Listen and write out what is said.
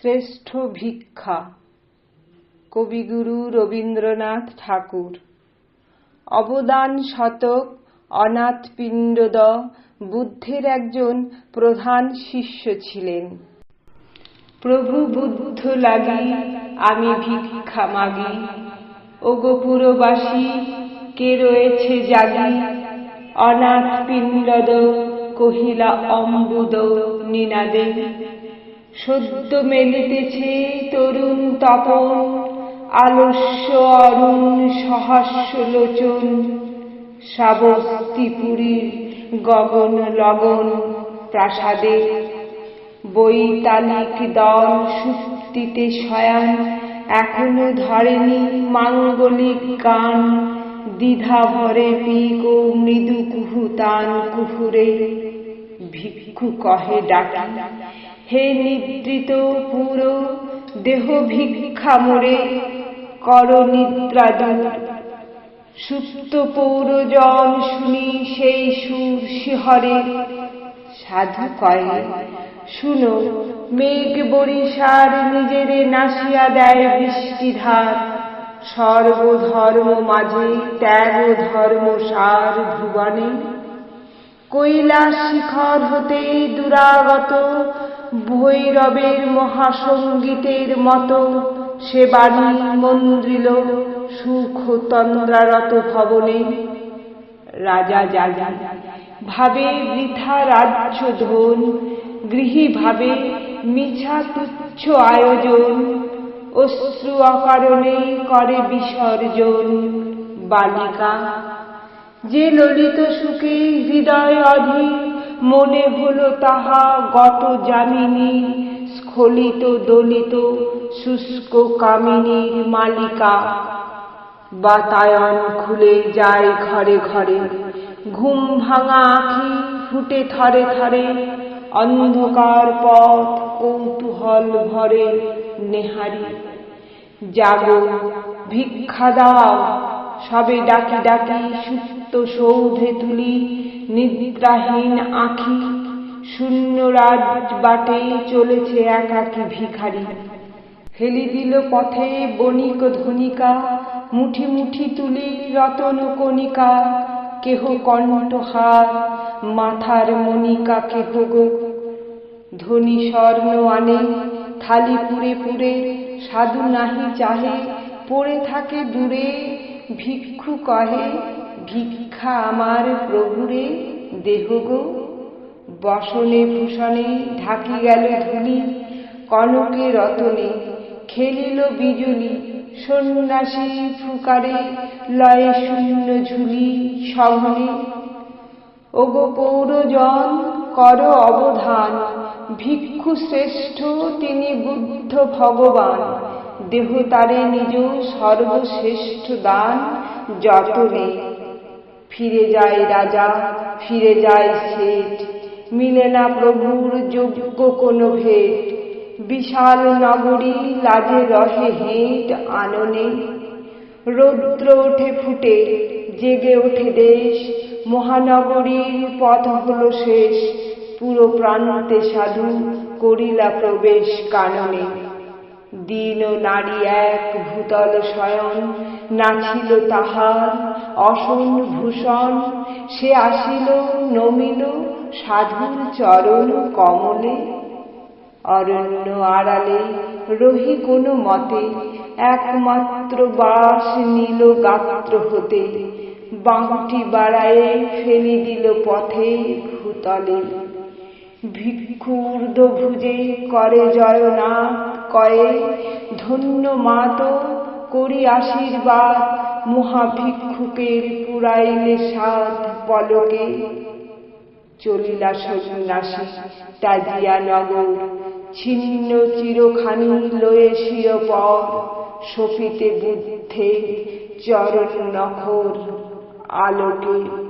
শ্রেষ্ঠ ভিক্ষা। কবিগুরু রবীন্দ্রনাথ ঠাকুর। অবদান শতক অনাথপিণ্ডদ বুদ্ধের একজন প্রধান শিষ্য ছিলেন। প্রভু বুদ্ধ লাগি আমি ভিক্ষা মাগি। ওগো পুরবাসী, কে রয়েছে জাগি? অনাথ পিণ্ডদ কহিলা, অম্বুদ, নিনাদে। সদ্য মেলিতেছে তরুণ তপন, আলস্য অরুণ সহাস্য লোচন শ্রাবস্তিপুরীর গগন লগন, প্রাসাদে বৈতালিক দল সুপ্তিতে শয়ান, এখনও ধরেনি মাঙ্গলিক গান, দ্বিধা ভরে পিক ও মৃদু কুহুতান কুহুরে, ভিক্ষু কহে ডাকি হে নিদ্রিত পুরো দেহ ভিক্ষা মোরে কর নিদ্রা দূর। সুপ্ত পৌরজন শুনি সেই সুর শিহরে। সাধু কয়ে, শুনো, মেঘ বরিশার নিজেরে নাসিয়া দেয় বৃষ্টিধার সর্বধর্ম মাঝে ত্যাগ ধর্ম সার ভুবনে। কৈলাস শিখর হতে দুরাগত, ভৈরবের মহাসঙ্গীতের মতো সে বাণী মন্দ্রিল সুখ তন্দ্রারত ভবনে। রাজা জাগা ভাবে বৃথা রাজ্য ধন, গৃহী ভাবে মিছা তুচ্ছ আয়োজন, অশ্রু অকারণে করে বিসর্জন। বালিকা যে ললিত সুখে হৃদয় অধীর, মনে হলো তাহা গত জামিনী স্খলিত দলিত শুষ্ক কামিনীর মালিকা। বাতায়ন খুলে যায় ঘরে ঘরে, ঘুম ভাঙা আঁখি ফুটে থরে থরে, অন্ধকার পথ কৌতূহল ভরে নেহারি। জাগো, ভিক্ষা দাও, সবে ডাকি ডাকি সুপ্ত সৌধে তুলি, নিদ্রাহীন আখি শূন্য রাজ বাটে চলেছে একাকি ভিখারি। ফেলি দিল পথে বণিক ধনিকা, মুঠি মুঠি তুলি রতন কণিকা, কেহ কণ্ঠহার, মাথার মণিকা কেহ গো। ধনী স্বর্ণ আনে, থালি পুরে পুরে, সাধু নাহি চাহে, পড়ে থাকে দূরে, ভিক্ষু কহে ভিক্ষা আমার প্রভুরে, দেহ গো। বসনে ভূষণে ঢাকি গেল ধুলি, কনকে রতনে খেলিল বিজুলি, সন্ন্যাসী ফুকারে লয়ে শূন্য ঝুলি সঘনে ওগো পৌরজন, কর অবধান, ভিক্ষু শ্রেষ্ঠ তিনি বুদ্ধ ভগবান। দেহ তারে নিজ সর্বশ্রেষ্ঠ দান, যতনে ফিরে যায় রাজা, ফিরে যায় শেঠ মিলে না প্রভুর যোগ্য কোনো ভেট। বিশাল নগরী লাজে রহে হেঁট আননে। রৌদ্র ওঠে ফুটে, জেগে ওঠে দেশ। মহানগরীর পথ হল শেষ। পুরো প্রান্তে সাধু করিলা প্রবেশ কাননে। দিন নারী এক ভূতল শয়ন নাছিল তাহার। অসন ভূষণ, সে আসিল, নমিল, সাধুর চরণ কমলে। অরণ্য আড়ালে রহি কোনো মতে, একমাত্র বাস নীল গাত্র হতে। বাহুটি বাড়ায়ে ফেলি দিল পথে ভূতলে। ভিক্ষু ভুজে করে জয়নাথ, কয়ে, ধন্য মাত করি আশীর্বাদ মহাভিক্ষুকের পুরাইলে সাধ পলকে। চলিলা সন্ন্যাসী তাজিয়া নগর। ছিন্ন চিরখানি লয়ে শিরপর সফিতে বুদ্ধে চরণ নখর। আলোকে